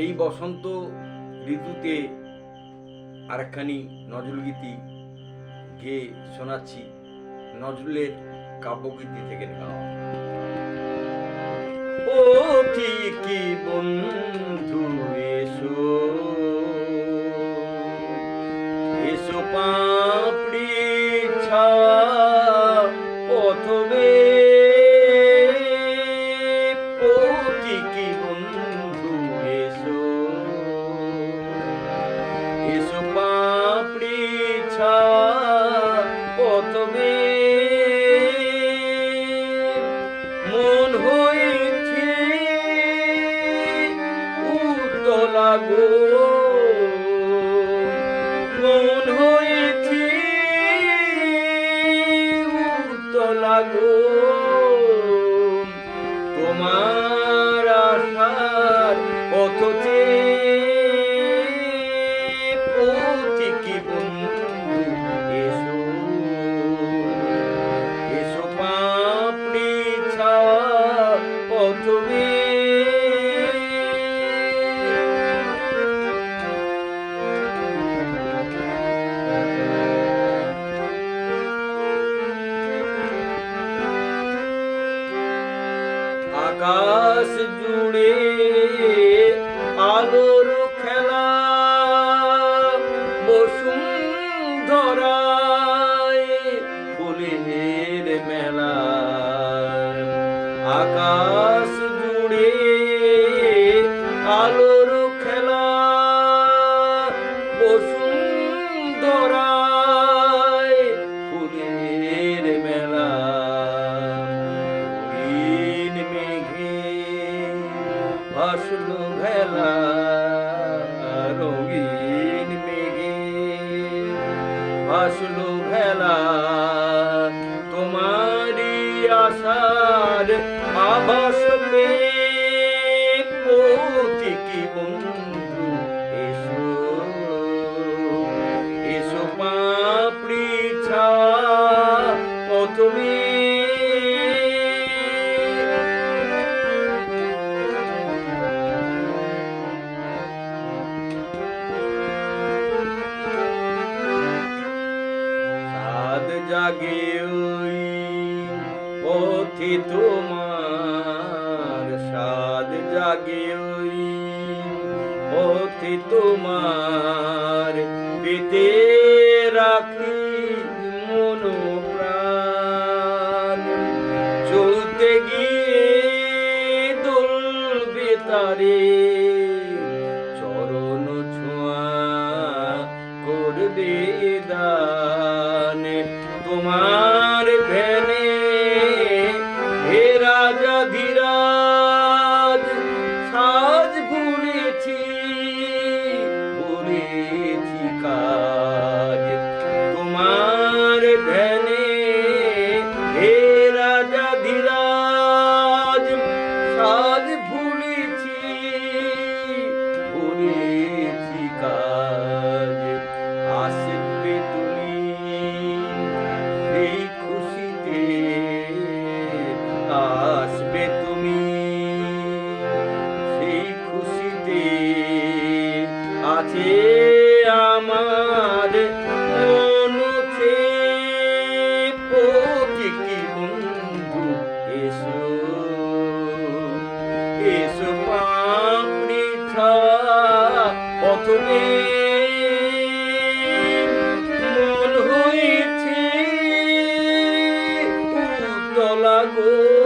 এই বসন্ত ঋতুতে আরেকখানি নজরুলগীতি গেয়ে শোনাচ্ছি। নজরুলের কাব্যগীতি থেকে নেওয়া। ও ঠিকই বন্ধু এসো পাপড়ি ছা পথবে মন হয়েছে উতলা মন হয়েছে গো। আকাশ জুড়ে আলোর খেলা বসুন্ধরায় ফুলের মেলা। আকাশ জুড়ে আলোর ভাসলো ভেলা। তোমারি আশার আবাস পেয়ে পথিকি বন্ধু? জাগে ওই পথে তোমার সাদ জাগে ওই পথে তোমার পেতে রাখি মন প্রাণ চলতে গিয়ে দোলবে তারে চরণ ছোঁয়া করবে দান। তোমার ভেনে পথমে মন হয়েছে উতলা গো।